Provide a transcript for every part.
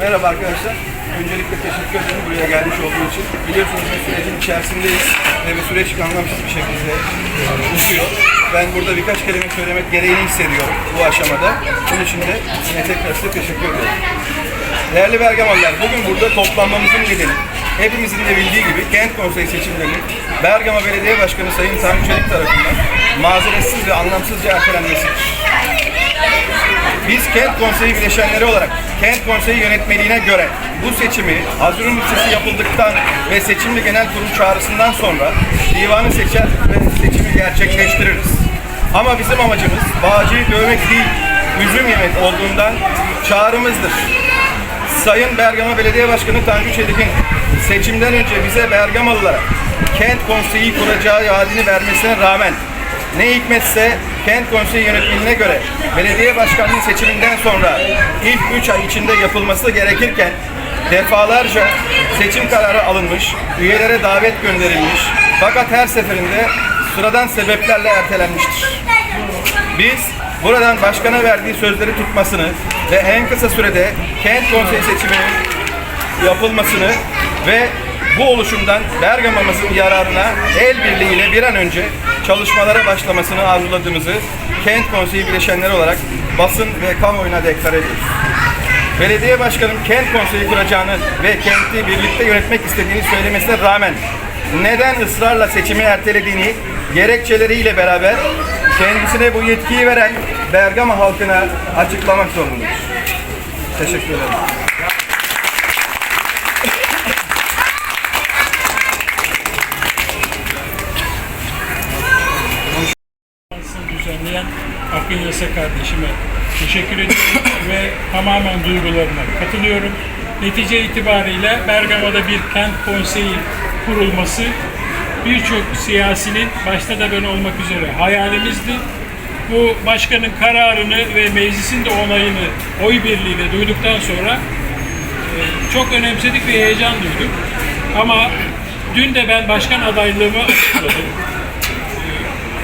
Merhaba arkadaşlar. Öncelikle teşekkür ederim buraya gelmiş olduğu için. Biliyorsunuz bir sürecin içerisindeyiz ve bu süreç anlamsız bir şekilde uzuyor. Ben burada birkaç kelime söylemek gereğini hissediyorum bu aşamada. Bunun için de yine tekrar size teşekkür ederim. Değerli Bergamalılar, bugün burada toplanmamızın nedeni hepimizin de bildiği gibi kent konseyi seçimlerinin Bergama Belediye Başkanı Sayın Tanrı Çelik tarafından mazeretsiz ve anlamsızca ertelenmesidir. Biz kent konseyi bileşenleri olarak kent konseyi yönetmeliğine göre bu seçimi Haziran listesi yapıldıktan ve seçimli genel kurul çağrısından sonra divanı seçer ve seçimi gerçekleştiririz. Ama bizim amacımız bağcıyı dövmek değil, üzüm yemek olduğundan çağrımızdır. Sayın Bergama Belediye Başkanı Tanju Çelik'in seçimden önce bize Bergamalılara kent konseyi kuracağı vaadini vermesine rağmen ne hikmetse kent konseyi yönetmeliğine göre belediye başkanlığı seçiminden sonra ilk 3 ay içinde yapılması gerekirken defalarca seçim kararı alınmış, üyelere davet gönderilmiş fakat her seferinde sıradan sebeplerle ertelenmiştir. Biz buradan başkana verdiği sözleri tutmasını ve en kısa sürede kent konseyi seçiminin yapılmasını ve bu oluşumdan Bergama'mızın yararına el birliğiyle bir an önce çalışmalara başlamasını arzuladığımızı kent konseyi bileşenleri olarak basın ve kamuoyuna deklar ediyoruz. Belediye başkanım kent konseyi kuracağını ve kenti birlikte yönetmek istediğini söylemesine rağmen neden ısrarla seçimi ertelediğini gerekçeleriyle beraber kendisine bu yetkiyi veren Bergama halkına açıklamak zorundadır. Teşekkür ederim. Yasa kardeşime teşekkür ediyorum ve tamamen duygularına katılıyorum. Netice itibariyle Bergama'da bir kent konseyi kurulması birçok siyasinin başta da ben olmak üzere hayalimizdi. Bu başkanın kararını ve meclisin de onayını oy birliğiyle duyduktan sonra e, çok önemsedik ve heyecan duyduk. Ama dün de ben başkan adaylığımı açıkladım.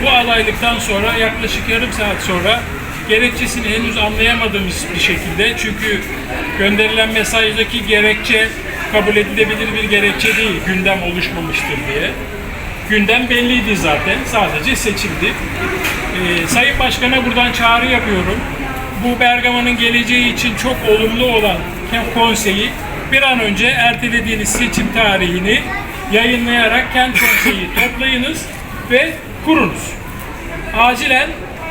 Bu adaylıktan sonra yaklaşık yarım saat sonra gerekçesini henüz anlayamadığımız bir şekilde çünkü gönderilen mesajdaki gerekçe kabul edilebilir bir gerekçe değil gündem oluşmamıştır diye. Gündem belliydi zaten sadece seçildi. Ee, Sayın Başkan'a buradan çağrı yapıyorum. Bu Bergama'nın geleceği için çok olumlu olan konseyi bir an önce ertelediğiniz seçim tarihini yayınlayarak kent konseyi toplayınız ve kurunuz. Acilen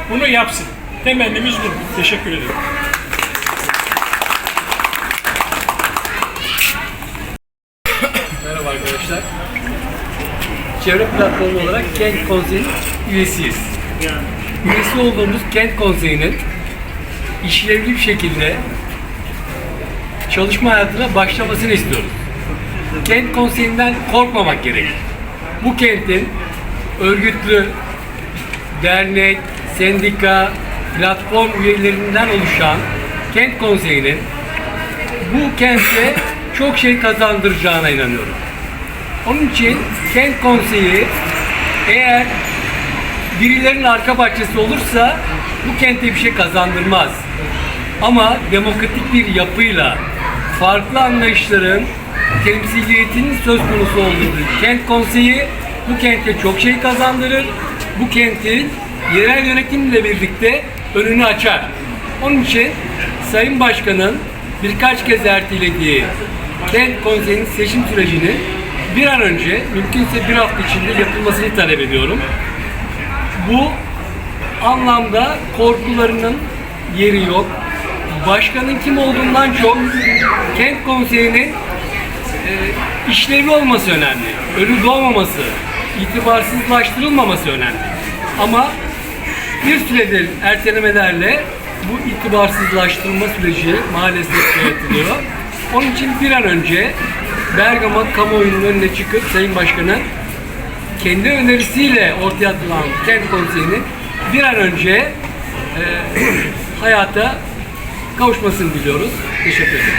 bunu yapsın. Temennimiz bu. Teşekkür ederim. Merhaba arkadaşlar. Çevre platformu olarak Kent Konseyi'nin üyesiyiz. Üyesi olduğumuz Kent Konseyi'nin işlevli bir şekilde çalışma hayatına başlamasını istiyoruz. Kent Konseyi'nden korkmamak gerek. Bu kentin örgütlü, dernek, sendika, platform üyelerinden oluşan Kent Konseyi'nin bu kente çok şey kazandıracağına inanıyorum. Onun için kent konseyi eğer birilerinin arka bahçesi olursa bu kente bir şey kazandırmaz. Ama demokratik bir yapıyla farklı anlayışların temsiliyetinin söz konusu olduğu bir kent konseyi bu kente çok şey kazandırır. Bu kentin yerel yönetimle birlikte önünü açar. Onun için Sayın Başkan'ın birkaç kez ertelediği kent konseyinin seçim sürecini bir an önce mümkünse bir hafta içinde yapılmasını talep ediyorum. Bu anlamda korkularının yeri yok. Başkanın kim olduğundan çok kent konseyinin e, işlevi olması önemli. Ölü doğmaması, itibarsızlaştırılmaması önemli. Ama bir süredir ertelemelerle bu itibarsızlaştırma süreci maalesef yönetiliyor. Onun için bir an önce Bergama kamuoyunun önüne çıkıp Sayın Başkan'ın kendi önerisiyle ortaya atılan kent konseyinin bir an önce e, hayata kavuşmasını diliyoruz. Teşekkür ederim.